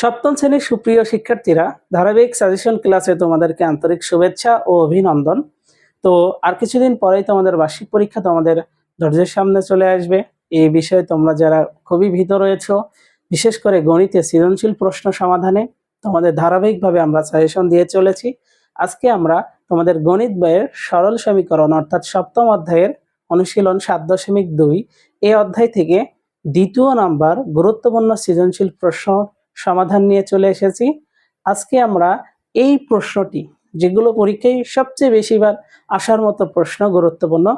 সপ্তম শ্রেণির সুপ্রিয় শিক্ষার্থীরা ধারাবাহিক সাজেশন ক্লাসে তোমাদেরকে আন্তরিক শুভেচ্ছা ও অভিনন্দন। তো আর কিছুদিন পরেই তোমাদের বার্ষিক পরীক্ষা তোমাদের ধৈর্যের সামনে চলে আসবে। এই বিষয়ে তোমরা যারা খুবই ভীত রয়েছ, বিশেষ করে গণিতে সৃজনশীল প্রশ্ন সমাধানে তোমাদের ধারাবাহিকভাবে আমরা সাজেশন দিয়ে চলেছি। আজকে আমরা তোমাদের গণিত বইয়ের সরল সমীকরণ অর্থাৎ সপ্তম অধ্যায়ের অনুশীলন সাত দশমিক দুই এই অধ্যায় থেকে দ্বিতীয় নাম্বার গুরুত্বপূর্ণ সৃজনশীল প্রশ্ন সমাধান নিয়ে চলে এসেছি। আজকে আমরা এই প্রশ্নটি, যেগুলো পরীক্ষায় সবচেয়ে বেশিবার আসার মতো প্রশ্ন গুরুত্বপূর্ণ,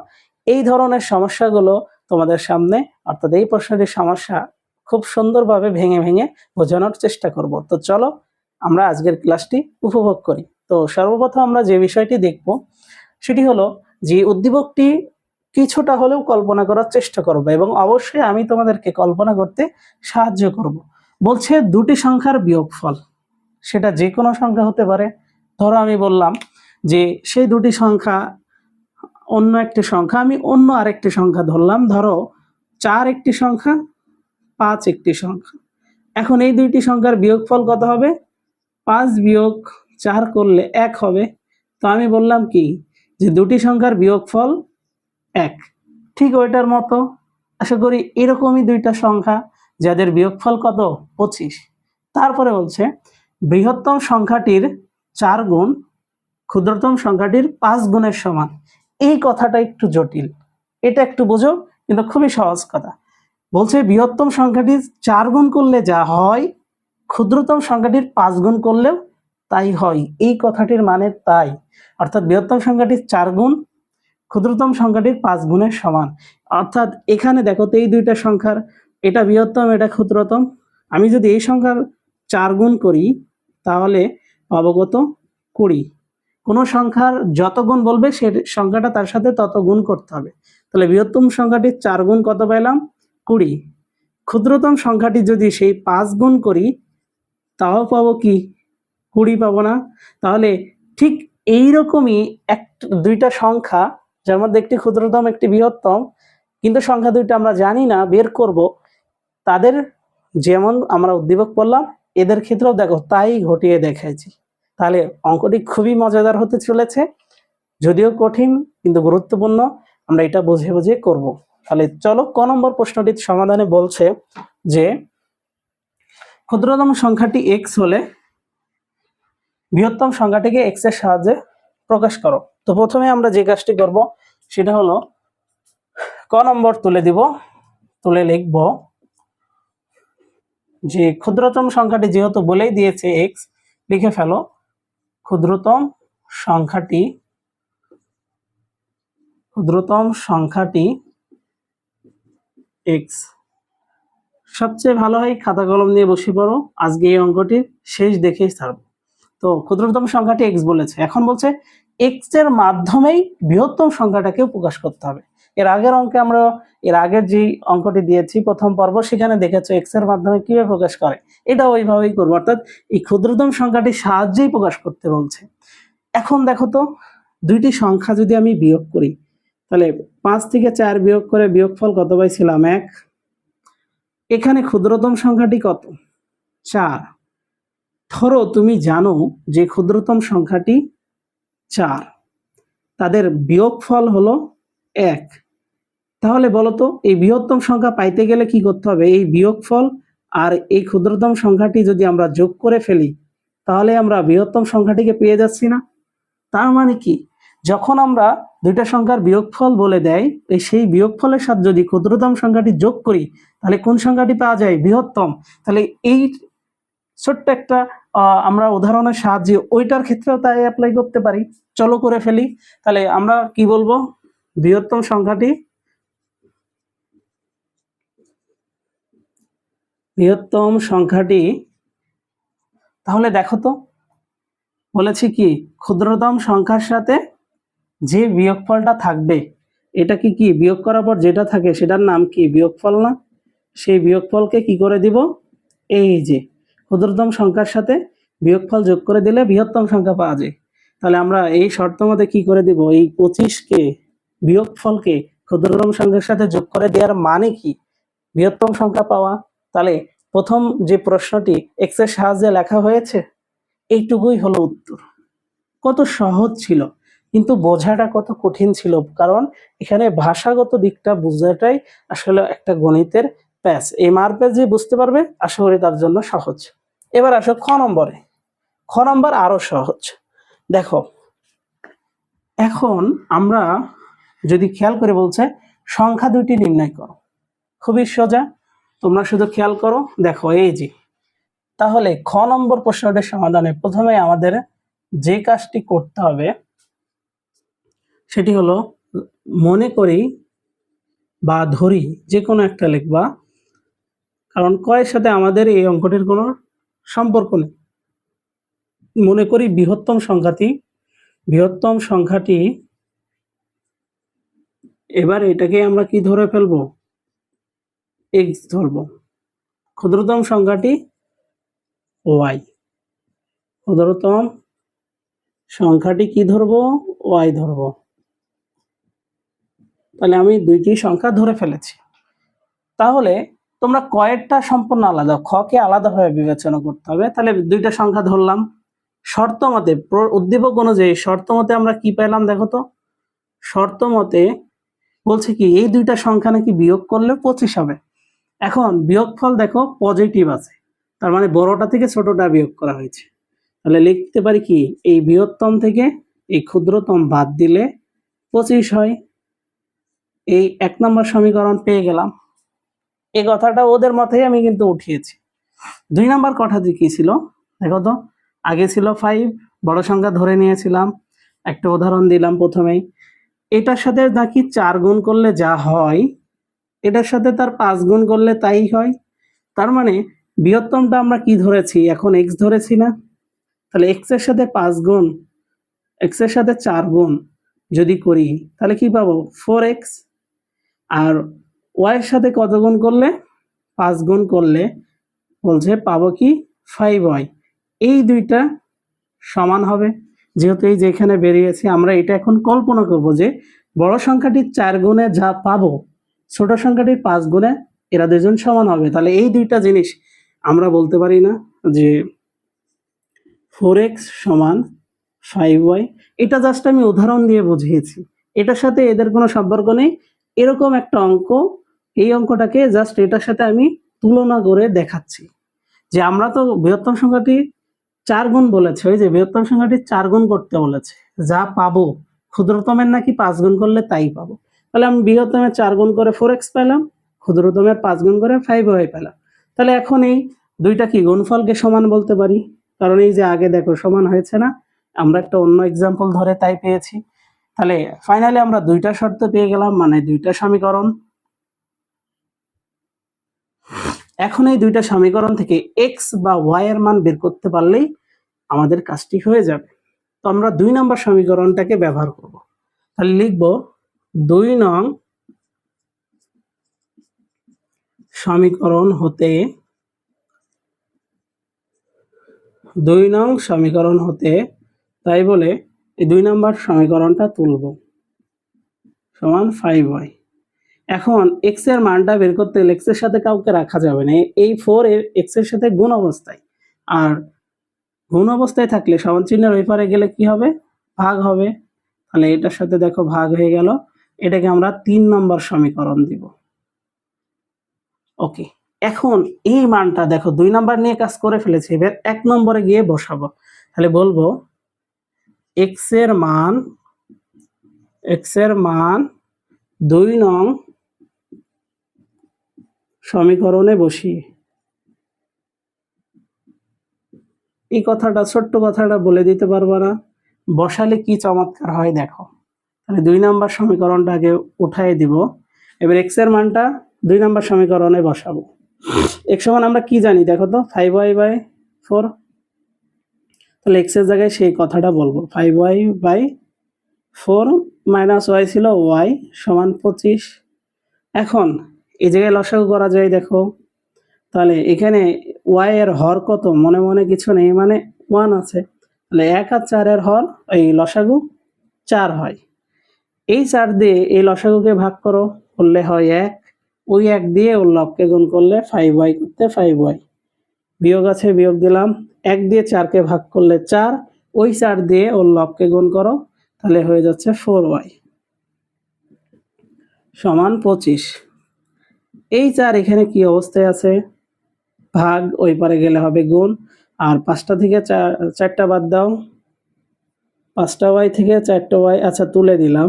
এই ধরনের সমস্যাগুলো তোমাদের সামনে, অর্থাৎ এই প্রশ্নটির সমস্যা খুব সুন্দরভাবে ভেঙে ভেঙে বোঝানোর চেষ্টা করব। তো চলো, আমরা আজকের ক্লাসটি উপভোগ করি। তো সর্বপ্রথম আমরা যে বিষয়টি দেখব, সেটি হলো যে উদ্দীপকটি কিছুটা হলেও কল্পনা করার চেষ্টা করব এবং অবশ্যই আমি তোমাদেরকে কল্পনা করতে সাহায্য করব। বলছে দুটি সংখ্যার বিয়োগফল। সেটা যে কোনো সংখ্যা হতে পারে। ধরো আমি বললাম যে সেই দুটি সংখ্যা অন্য একটি সংখ্যা, আমি অন্য আরেকটি সংখ্যা ধরলাম। ধরো চার একটি সংখ্যা, পাঁচ একটি সংখ্যা। এখন এই দুইটি সংখ্যার বিয়োগফল কত হবে? পাঁচ বিয়োগ চার করলে এক হবে। তো আমি বললাম কি যে দুটি সংখ্যার বিয়োগফল এক। ঠিক ওইটার মতো। আশা করি এরকমই দুইটা সংখ্যা যাদের বিয়োগফল কত? পঁচিশ। তারপরে বলছে, বৃহত্তম সংখ্যাটির চার গুণ, ক্ষুদ্রতম সংখ্যাটির পাঁচ গুণের সমান। এই কথাটা একটু জটিল। এটা একটু বোঝো, কিন্তু খুবই সহজ কথা। বলছে, বৃহত্তম সংখ্যাটি চার গুণ করলে যা হয়, ক্ষুদ্রতম সংখ্যাটির পাঁচ গুণ করলেও তাই হয়। এই কথাটির মানে তাই। অর্থাৎ বৃহত্তম সংখ্যাটির চার গুণ, ক্ষুদ্রতম সংখ্যাটির পাঁচ গুণের সমান। অর্থাৎ এখানে দেখো তো এই দুইটা সংখ্যার এটা বৃহত্তম, এটা ক্ষুদ্রতম। আমি যদি এই সংখ্যার চার গুণ করি, তাহলে অবগত কুড়ি। কোনো সংখ্যার যত গুণ বলবে, সে সংখ্যাটা তার সাথে তত গুণ করতে হবে। তাহলে বৃহত্তম সংখ্যাটির চার গুণ কত পেলাম কুড়ি। ক্ষুদ্রতম সংখ্যাটি যদি সেই পাঁচ গুণ করি, তাও পাবো কি? কুড়ি পাবো না। তাহলে ঠিক এইরকমই এক, দুইটা সংখ্যা, যার মধ্যে একটি ক্ষুদ্রতম, একটি বৃহত্তম। কিন্তু সংখ্যা দুইটা আমরা জানি না, বের করব। তাদের যেমন আমরা উদ্দীপক করলাম এদের ক্ষেত্রেও দেখো তাই ঘটিয়ে দেখাইছি। তাহলে অঙ্কটি খুবই মজাদার হতে চলেছে, যদিও কঠিন কিন্তু গুরুত্বপূর্ণ, আমরা এটা বুঝে বুঝে করব। তাহলে চলো ক নম্বর প্রশ্নটির সমাধানে বলছে যে, ক্ষুদ্রতম সংখ্যাটি এক্স হলে বৃহত্তম সংখ্যাটিকে এক্সের সাহায্যে প্রকাশ করো। তো প্রথমে আমরা যে কাজটি করব, সেটা হলো ক নম্বর তুলে দিব, তুলে লিখব যে ক্ষুদ্রতম সংখ্যাটি যেহেতু বলেই দিয়েছে এক্স লিখে ফেলো। ক্ষুদ্রতম সংখ্যাটি ক্ষুদ্রতম সংখ্যাটি এক্স সবচেয়ে ভালো হয় খাতা কলম নিয়ে বসে পড়ো। আজকে এই অঙ্কটির শেষ দেখেই ছাড়বো তো ক্ষুদ্রতম সংখ্যাটি এক্স বলেছে। এখন বলছে এক্সের মাধ্যমেই বৃহত্তম সংখ্যাটাকেও প্রকাশ করতে হবে। এর আগের অঙ্কে আমরা, এর আগের যে অঙ্কটি দিয়েছি, প্রথম পর্ব, সেখানে দেখেছ এক্সের মাধ্যমে কীভাবে প্রকাশ করে। এটা ওইভাবেই করব, অর্থাৎ এই ক্ষুদ্রতম সংখ্যাটির সাহায্যেই প্রকাশ করতে বলছে। এখন দেখো তো, দুইটি সংখ্যা যদি আমি বিয়োগ করি, তাহলে পাঁচ থেকে চার বিয়োগ করে বিয়োগফল কত পাইছিলাম? এক। এখানে ক্ষুদ্রতম সংখ্যাটি কত? চার। ধরো তুমি জানো যে ক্ষুদ্রতম সংখ্যাটি চার। তাদের বিয়োগফল হলো এক। তাহলে বলো তো এই বৃহত্তম সংখ্যা পাইতে গেলে কি করতে হবে? এই বিয়োগফল আর এই ক্ষুদ্রতম সংখ্যাটি যদি আমরা যোগ করে ফেলি, তাহলে আমরা বৃহত্তম সংখ্যাটিকে পেয়ে যাচ্ছি না। তার মানে কি? যখন আমরা দুইটা সংখ্যার বিয়োগফল বলে দেয়, এই সেই বিয়োগফলের সাথে যদি ক্ষুদ্রতম সংখ্যাটি যোগ করি, তাহলে কোন সংখ্যাটি পাওয়া যায়? বৃহত্তম। তাহলে এই ছোট্ট একটা আমরা উদাহরণের সাহায্যে ওইটার ক্ষেত্রেও তাই অ্যাপ্লাই করতে পারি। চলো করে ফেলি। তাহলে আমরা কি বলব? বৃহত্তম সংখ্যাটি। বৃহত্তম সংখ্যাটি, তাহলে দেখো তো, বলেছি কি? ক্ষুদ্রতম সংখ্যার সাথে যে বিয়োগফলটা থাকবে, এটা কি কি? বিয়োগ করার পর যেটা থাকে সেটার নাম কি? বিয়োগফল না? সেই বিয়োগফলকে কি করে দিব? এই যে ক্ষুদ্রতম সংখ্যার সাথে বিয়োগফল যোগ করে দিলে বৃহত্তম সংখ্যা পাওয়া যায়। তাহলে আমরা এই শর্ত মতে কি করে দিব? এই পঁচিশকে, বিয়োগফলকে ক্ষুদ্রতম সংখ্যার সাথে যোগ করে দেওয়ার মানে কি? বৃহত্তম সংখ্যা পাওয়া। তাহলে প্রথম যে প্রশ্নটি এক্সের সাহায্যে লেখা হয়েছে, এইটুকুই হলো উত্তর। কত সহজ ছিল, কিন্তু বোঝাটা কত কঠিন ছিল, কারণ এখানে ভাষাগত দিকটা বোঝাটাই আসলে একটা গণিতের প্যাচ। এই মার প্যাচ যে বুঝতে পারবে, আশা করি তার জন্য সহজ। এবার আসো খ নম্বরে। খ নম্বর আরও সহজ। দেখো, এখন আমরা যদি খেয়াল করে বলছে, সংখ্যা দুইটি নির্ণয় করো। খুবই সোজা, তোমরা শুধু খেয়াল করো। দেখো, এই যে, তাহলে খ নম্বর প্রশ্নটির সমাধানে প্রথমে আমাদের যে কাজটি করতে হবে, সেটি হলো মনে করি বা ধরি যে কোনো একটা লিখবা। কারণ কয়ের সাথে আমাদের এই অঙ্কটির কোনো সম্পর্ক নেই। মনে করি বৃহত্তম সংখ্যাটি বৃহত্তম সংখ্যাটি এবার এটাকে আমরা কি ধরে ফেলব? এক্স ধরবো। ক্ষুদ্রতম সংখ্যাটি ওয়াই ক্ষুদ্রতম সংখ্যাটি কি ধরবো? ওয়াই ধরবো। তাহলে আমি দুইটি সংখ্যা ধরে ফেলেছি। তাহলে তোমরা কয়েকটা সম্পূর্ণ আলাদা খকে আলাদাভাবে বিবেচনা করতে হবে। তাহলে দুইটা সংখ্যা ধরলাম। শর্ত মতে উদ্দীপক অনুযায়ী শর্ত মতে আমরা কি পেলাম দেখো তো? শর্ত মতে বলছে কি, এই দুইটা সংখ্যা নাকি বিয়োগ করলে পঁচিশ হবে। এখন বিয়োগফল দেখো পজিটিভ আছে। তার মানে বড়টা থেকে ছোটটা বিয়োগ করা হয়েছে। তাহলে লিখতে পারি কি, এই বৃহত্তম থেকে এই ক্ষুদ্রতম বাদ দিলে পঁচিশ হয়। এই এক নম্বর সমীকরণ পেয়ে গেলাম। এই কথাটা ওদের মতেই আমি কিন্তু উঠিয়েছি। দুই নম্বর কথাটি কি ছিল? দেখো তো, আগে ছিল ফাইভ বড় সংখ্যা ধরে নিয়েছিলাম। একটা উদাহরণ দিলাম প্রথমেই। এটার সাথে নাকি চার গুণ করলে যা হয়, এটার সাথে তার পাঁচ গুণ করলে তাই হয়। তার মানে বৃহত্তমটা আমরা কি ধরেছি? এখন এক্স ধরেছি না। তাহলে এক্সের সাথে পাঁচ গুণ এক্সের সাথে চার গুণ যদি করি, তাহলে কি পাবো? ফোর এক্স আর ওয়াই এর সাথে কত গুণ করলে? পাঁচ গুণ করলে বলছে পাবো কি? ফাইভ ওয়াই এই দুইটা সমান হবে। যেহেতু এই যে এখানে বেরিয়েছে, আমরা এটা এখন কল্পনা করব যে বড় সংখ্যাটির চার গুণে যা পাবো, ছোট সংখ্যাটির পাঁচ গুণে এরা দুজন সমান হবে। তাহলে এই দুইটা জিনিস আমরা বলতে পারি না যে ফোর এক্স সমান ফাইভ ওয়াই এটা জাস্ট আমি উদাহরণ দিয়ে বুঝিয়েছি। এটার সাথে এদের কোনো সম্পর্ক নেই। এরকম একটা অঙ্ক এই অঙ্কটাকে জাস্ট এটার সাথে আমি তুলনা করে দেখাচ্ছি। যে আমরা তো বৃহত্তম সংখ্যাটি চার গুণ বলেছে, ওই যে বৃহত্তম সংখ্যাটি চার গুণ করতে বলেছে। যা পাবো, ক্ষুদ্রতমের নাকি পাঁচ গুণ করলে তাই পাবো। তাহলে আমি বৃহত্তমের চার গুণ করে ফোর এক্স পেলাম, ক্ষুদ্রতমের পাঁচ গুণ করে ফাইভ ওয়াই পেলাম। তাহলে এখন এই দুইটা কি গুণফলকে সমান বলতে পারি? কারণ এই যে আগে দেখো সমান হয়েছে না, আমরা একটা অন্য এক্সাম্পল ধরে তাই পেয়েছি। তাহলে ফাইনালি আমরা দুইটা শর্ত পেয়ে গেলাম মানে দুইটা সমীকরণ। এখন এই দুইটা সমীকরণ থেকে এক্স বা ওয়াই এর মান বের করতে পারলেই আমাদের কাজটি হয়ে যাবে। তো আমরা দুই নম্বর সমীকরণটাকে ব্যবহার করব। তাহলে লিখব দুই নং সমীকরণ হতে দুই নং সমীকরণ হতে তাই বলে এই দুই নম্বর সমীকরণটা তুলব। সমান ফাইভ ওয়াই এখন এক্সের মানটা বের করতে গেলে এক্সের সাথে কাউকে রাখা যাবে না। এই ফোর এর এক্সের সাথে গুণ অবস্থায়। আর গুণ অবস্থায় থাকলে সমান চিহ্নের ওই পারে গেলে কি হবে? ভাগ হবে। তাহলে এটার সাথে দেখো ভাগ হয়ে গেল। এটাকে আমরা তিন নম্বর সমীকরণ দিব। ওকে এখন এই মানটা দেখো দুই নম্বর নিয়ে কাজ করে ফেলেছি। এবার এক নম্বরে গিয়ে বসাবো। তাহলে বলব এক্সের মান এক্সের মান দুই নং সমীকরণে বসিয়ে এই কথাটা, ছোট্ট কথাটা বলে দিতে পারব না। বসালে কি চমৎকার হয় দেখো। তাহলে দুই নাম্বার সমীকরণটা আগে উঠাই দিব। এবার এক্সের মানটা দুই নাম্বার সমীকরণে বসাবো। এক্স সমান আমরা কি জানি দেখো তো? ফাইভ ওয়াই বাই ফোর তাহলে এক্সের জায়গায় সেই কথাটা বলব। Five Y by four minus Y ছিল ওয়াই সমান পঁচিশ। এখন এই জায়গায় লসাগু করা যায়, দেখো। তাহলে এখানে ওয়াই এর হর কত? মনে মনে কিছু নেই মানে ওয়ান আছে। তাহলে এক আর চারের হর, এই লসাগু চার হয়। এই চার দিয়ে এই লসাগুকে ভাগ করো, করলে হয় এক। ওই এক দিয়ে ওর লবকে গুণ করলে ফাইভ ওয়াই করতে ফাইভ ওয়াই বিয়োগ আছে, বিয়োগ দিলাম। এক দিয়ে চারকে ভাগ করলে চার। ওই চার দিয়ে ওর লবকে গুণ করো, তাহলে হয়ে যাচ্ছে ফোর ওয়াই সমান পঁচিশ। এই চার এখানে কি অবস্থায় আছে? ভাগ, ওই পারে গেলে হবে গুণ। আর পাঁচটা থেকে চার, চারটা বাদ দাও। পাঁচটা ওয়াই থেকে চারটা ওয়াই আচ্ছা তুলে দিলাম।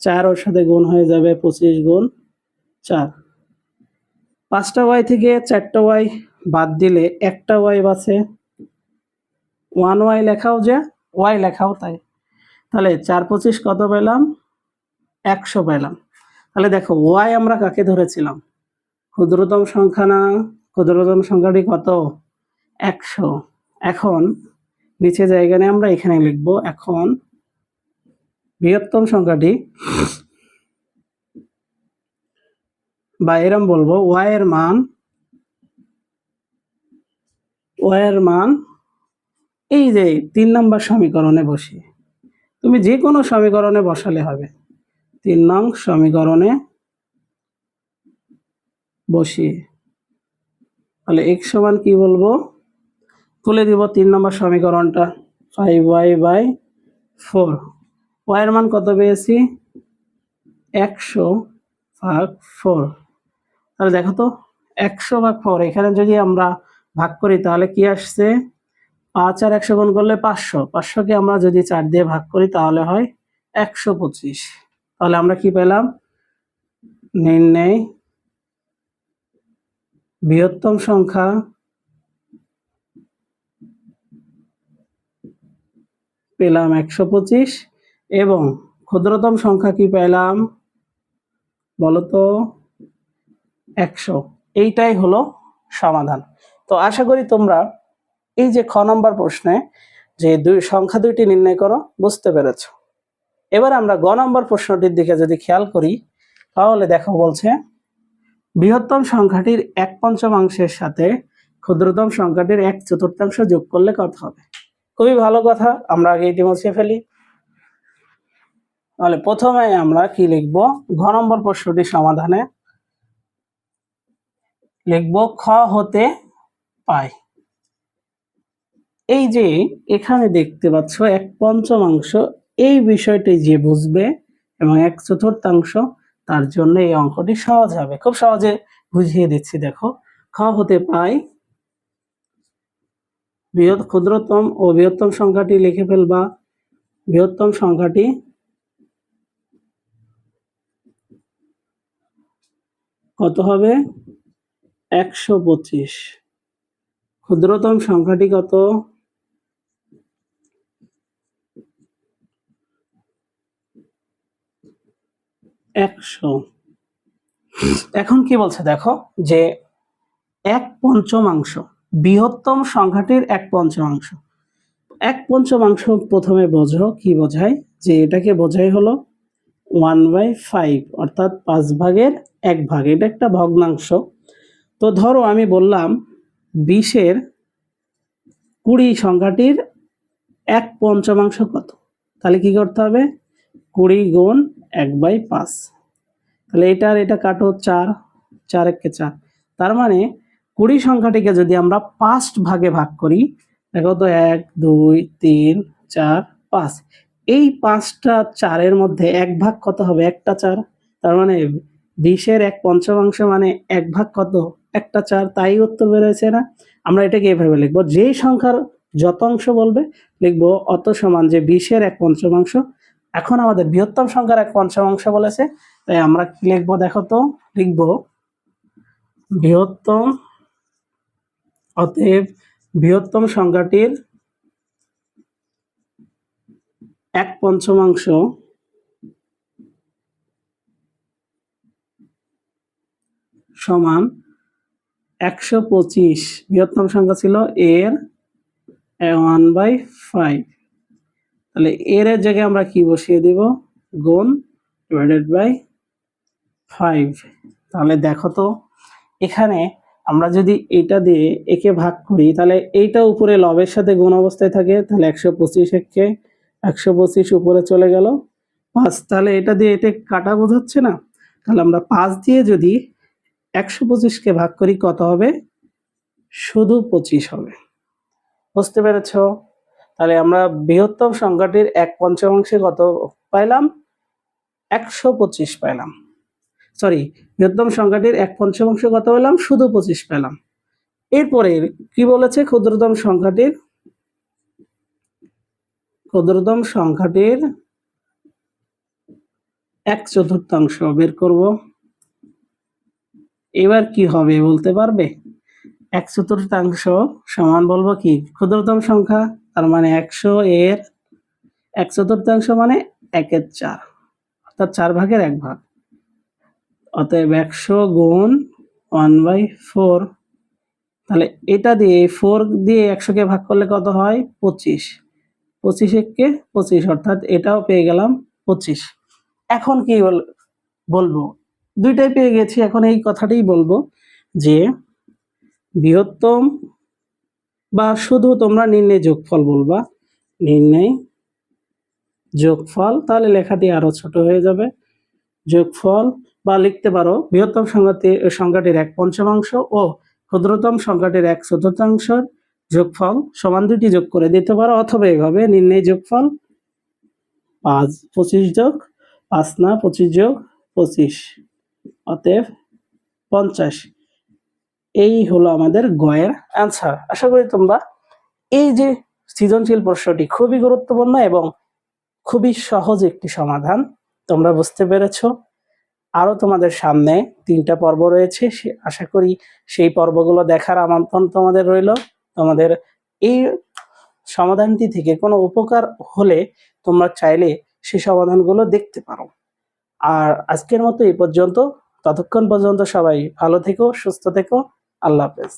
চার ওর সাথে গুণ হয়ে যাবে পঁচিশ গুণ চার। পাঁচটা ওয়াই থেকে চারটা ওয়াই বাদ দিলে একটা ওয়াই বাঁচে। ওয়ান ওয়াই লেখাও যে, ওয়াই লেখাও তাই। তাহলে চার পঁচিশ কত পেলাম? একশো পেলাম। তাহলে দেখো ওয়াই আমরা কাকে ধরেছিলাম? ক্ষুদ্রতম সংখ্যা না ক্ষুদ্রতম সংখ্যাটি কত? একশো। এখন নিচে জায়গা নিয়ে আমরা এখানে লিখব, এখন বৃহত্তম সংখ্যাটি বা এরম বলব ওয়াই এর মান ওয়াই এর মান, এই যে তিন নম্বর সমীকরণে বসি। তুমি যে কোনো সমীকরণে বসালে হবে। তিন নং সমীকরণে বসিয়ে। তাহলে এক্স সমান কি বলব? তুলে দিব তিন নম্বর সমীকরণটা ফাইভ ওয়াই বাই ফোর ওয়াইয়ের মান কত পেয়েছি? একশো ভাগ ফোর তাহলে দেখো তো, একশো ভাগ ফোর এখানে যদি আমরা ভাগ করি তাহলে কি আসছে? পাঁচ আর একশো গুণ করলে পাঁচশো। পাঁচশোকে আমরা যদি চার দিয়ে ভাগ করি তাহলে হয় একশো পঁচিশ। তাহলে আমরা কি পেলাম? নির্ণয় বৃহত্তম সংখ্যা পেলাম একশো পঁচিশ এবং ক্ষুদ্রতম সংখ্যা কি পেলাম? বলতো একশো। এইটাই হলো সমাধান। তো আশা করি তোমরা এই যে খ নম্বর প্রশ্নে যে দুই, সংখ্যা দুইটি নির্ণয় করো, বুঝতে পেরেছ। এবার আমরা গ নম্বর প্রশ্নটির দিকে যদি খেয়াল করি, তাহলে দেখো বলছে, বৃহত্তম সংখ্যাটির এক পঞ্চমাংশের সাথে ক্ষুদ্রতম সংখ্যাটির এক চতুর্থাংশ যোগ করলে কত হবে? খুবই ভালো কথা, আমরা আগে এটি মুছে ফেলি। তাহলে প্রথমে আমরা কি লিখব? ঘ নম্বর প্রশ্নটি সমাধানে লিখব, খ হতে পাই। এই যে এখানে দেখতে পাচ্ছ, এক পঞ্চমাংশ এই বিষয়টি যে বুঝবে এবং এক চতুর্থাংশ তার জন্য এই অঙ্কটি সহজ হবে। খুব সহজে বুঝিয়ে দিচ্ছি, দেখো। খ হতে পাই, বৃহৎ ক্ষুদ্রতম ও বৃহত্তম সংখ্যাটি লিখে ফেলবা। বৃহত্তম সংখ্যাটি কত হবে? একশো পঁচিশ। ক্ষুদ্রতম সংখ্যাটি কত? একশো। এখন কি বলছে দেখো যে এক পঞ্চমাংশ, বৃহত্তম সংখ্যাটির এক পঞ্চমাংশ। এক পঞ্চমাংশ প্রথমে বোঝো, কি বোঝায়? যে এটাকে বোঝাই হলো ওয়ান বাই ফাইভ, অর্থাৎ পাঁচ ভাগের এক ভাগ। এটা একটা ভগ্নাংশ। তো ধরো আমি বললাম বিশের কুড়ি সংখ্যাটির এক পঞ্চমাংশ কত? তাহলে কি করতে হবে? কুড়ি গুণ এক বাই পাঁচ। তাহলে এটার এটা কাটো চার চার একে চার। তার মানে কুড়ি সংখ্যাটিকে যদি আমরা পাঁচ ভাগে ভাগ করি, দেখো তো এক, দুই, তিন, চার পাঁচ এই পাঁচটা চারের মধ্যে এক ভাগ কত হবে? একটা চার। তার মানে বিশের এক পঞ্চমাংশ মানে এক ভাগ কত? একটা চার। তাই উত্তর বেরোয়েছে না? আমরা এটাকে এভাবে লিখব। যেই সংখ্যার যত অংশ বলবে, লিখব অত সমান যে বিশের এক পঞ্চমাংশ এখন আমাদের বৃহত্তম সংখ্যার এক পঞ্চমাংশ বলেছে। তাই আমরা কি লিখব? দেখো তো, লিখব। বৃহত্তম, অতএব বৃহত্তম সংখ্যাটির এক পঞ্চমাংশ সমান একশো পঁচিশ। বৃহত্তম সংখ্যা ছিল এর ওয়ান বাই ফাইভ তাহলে এর জায়গায় আমরা কি বসিয়ে দিব? গুণ ডিভাইডেড বাই ফাইভ তাহলে দেখো তো, এখানে আমরা যদি এটা দিয়ে একে ভাগ করি, তাহলে এইটা উপরে লবের সাথে গুণ অবস্থায় থাকে, তাহলে একশো পঁচিশ একে একশো পঁচিশ উপরে চলে গেল। পাঁচ, তাহলে এটা দিয়ে এটা কাটা বোঝাচ্ছে না? তাহলে আমরা পাঁচ দিয়ে যদি একশো পঁচিশকে ভাগ করি, কত হবে? শুধু পঁচিশ হবে। বুঝতে পেরেছ? তাহলে আমরা বৃহত্তম সংখ্যাটির এক পঞ্চমাংশে কত পাইলাম? একশো পঁচিশ পাইলাম। সরি বৃহত্তম সংখ্যাটির এক পঞ্চমাংশ কত পেলাম শুধু পঁচিশ পেলাম এরপরে কি বলেছে ক্ষুদ্রতম সংখ্যাটির? ক্ষুদ্রতম সংখ্যাটির এক চতুর্থাংশ বের করব। এবার কি হবে বলতে পারবে? এক চতুর্থাংশ সমান বলব কি? ক্ষুদ্রতম সংখ্যা তার মানে একশো এর এক চতুর্থাংশ মানে একের চার, অর্থাৎ চার ভাগের এক ভাগ। অতএব একশো গুণ ওয়ান বাই ফোর তাহলে এটা দিয়ে ফোর দিয়ে একশোকে ভাগ করলে কত হয়? পঁচিশ। পঁচিশ পঁচিশ, অর্থাৎ এটাও পেয়ে গেলাম পঁচিশ। এখন কি বল- বলব? দুইটাই পেয়ে গেছি, এখন এই কথাটাই বলব যে বৃহত্তম বা শুধু তোমরা নির্ণয় যোগফল বলবা? নির্ণয় যোগফল, তাহলে লেখাটি আরও ছোট হয়ে যাবে। যোগফল, বা লিখতে পারো, বৃহত্তম সংখ্যাটি সংখ্যাটির এক পঞ্চমাংশ ও ক্ষুদ্রতম সংখ্যাটির এক চতুর্থাংশের যোগফল সমান দুটি যোগ করে দিতে পারো, অথবা এভাবে নির্ণয় যোগফল। পাঁচ, পঁচিশ যোগ, পাঁচ না, পঁচিশ যোগ, পঁচিশ। অতএব পঞ্চাশ। এই হলো আমাদের গয়ের অ্যান্সার আশা করি তোমরা এই যে সৃজনশীল প্রশ্নটি খুবই গুরুত্বপূর্ণ এবং খুবই সহজ একটি সমাধান, তোমরা বুঝতে পেরেছ। আরও তোমাদের সামনে তিনটা পর্ব রয়েছে, সে- আশা করি সেই পর্বগুলো দেখার আমন্ত্রণ তোমাদের রইল। তোমাদের এই সমাধানটি থেকে কোনো উপকার হলে তোমরা চাইলে সেই সমাধানগুলো দেখতে পারো। আর আজকের মতো এই পর্যন্ত। ততক্ষণ পর্যন্ত সবাই ভালো থেকো, সুস্থ থেকো। আল্লাহ হাফেজ